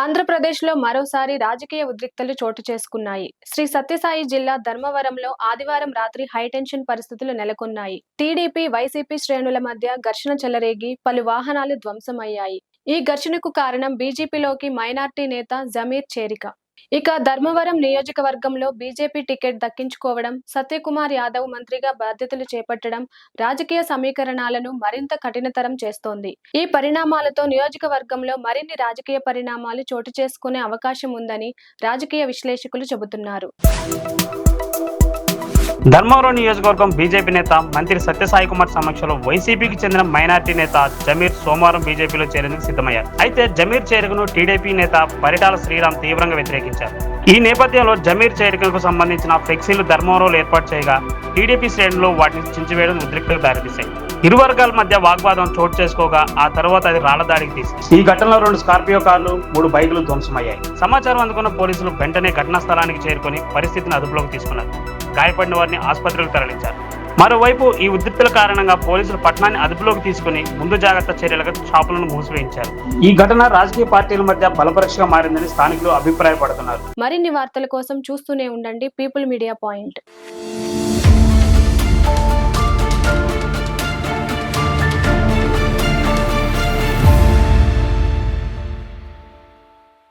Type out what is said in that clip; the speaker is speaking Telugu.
ఆంధ్రప్రదేశ్లో మరోసారి రాజకీయ ఉద్రిక్తలు చోటు చేసుకున్నాయి. శ్రీ సత్యసాయి జిల్లా ధర్మవరంలో ఆదివారం రాత్రి హైటెన్షన్ పరిస్థితులు నెలకొన్నాయి. టీడీపీ వైసీపీ శ్రేణుల మధ్య ఘర్షణ చెలరేగి పలు వాహనాలు ధ్వంసమయ్యాయి. ఈ ఘర్షణకు కారణం బీజేపీలోకి మైనార్టీ నేత జమీర్ చేరిక. ఇక ధర్మవరం నియోజకవర్గంలో బీజేపీ టికెట్ దక్కించుకోవడం సత్యకుమార్ యాదవ్ మంత్రిగా బాధ్యతలు చేపట్టడం రాజకీయ సమీకరణాలను మరింత కఠినతరం చేస్తోంది. ఈ పరిణామాలతో నియోజకవర్గంలో మరిన్ని రాజకీయ పరిణామాలు చోటు చేసుకునే అవకాశం ఉందని రాజకీయ విశ్లేషకులు చెబుతున్నారు. ధర్మవరం నియోజకవర్గం బీజేపీ నేత మంత్రి సత్యసాయి కుమార్ సమక్షంలో వైసీపీకి చెందిన మైనార్టీ నేత జమీర్ సోమవారం బీజేపీలో చేరేందుకు సిద్ధమయ్యారు. అయితే జమీర్ చేరుకును టీడీపీ నేత పరిటాల శ్రీరామ్ తీవ్రంగా వ్యతిరేకించారు. ఈ నేపథ్యంలో జమీర్ చేరికకు సంబంధించిన ఫ్లెక్సీలు ధర్మవరంలో ఏర్పాటు చేయగా టీడీపీ శ్రేణులు వాటిని చించివేయడం ఉద్రిక్తకు దారితీశాయి ఇరు వర్గాల మధ్య వాగ్వాదం చోటు చేసుకోగా ఆ తర్వాత అది రాళ్ళ దాడికి తీసింది. ఈ ఘటనలో రెండు స్కార్పియో కార్లు మూడు బైకులు ధ్వంసమయ్యాయి. సమాచారం అందుకున్న పోలీసులు వెంటనే ఘటనా స్థలానికి చేరుకొని పరిస్థితిని అదుపులోకి తీసుకున్నారు. గాయపడిన వారిని ఆసుపత్రికి తరలించారు. మరోవైపు ఈ ఉద్రిక్తుల కారణంగా పోలీసులు పట్టణాన్ని అదుపులోకి తీసుకుని ముందు జాగ్రత్త చర్యలుగా షాపులను మూసివేయించారు. ఈ ఘటన రాజకీయ పార్టీల మధ్య బలపరీక్షగా మారిందని స్థానికులు అభిప్రాయపడుతున్నారు. మరిన్ని వార్తల కోసం చూస్తూనే ఉండండి పీపుల్ మీడియా పాయింట్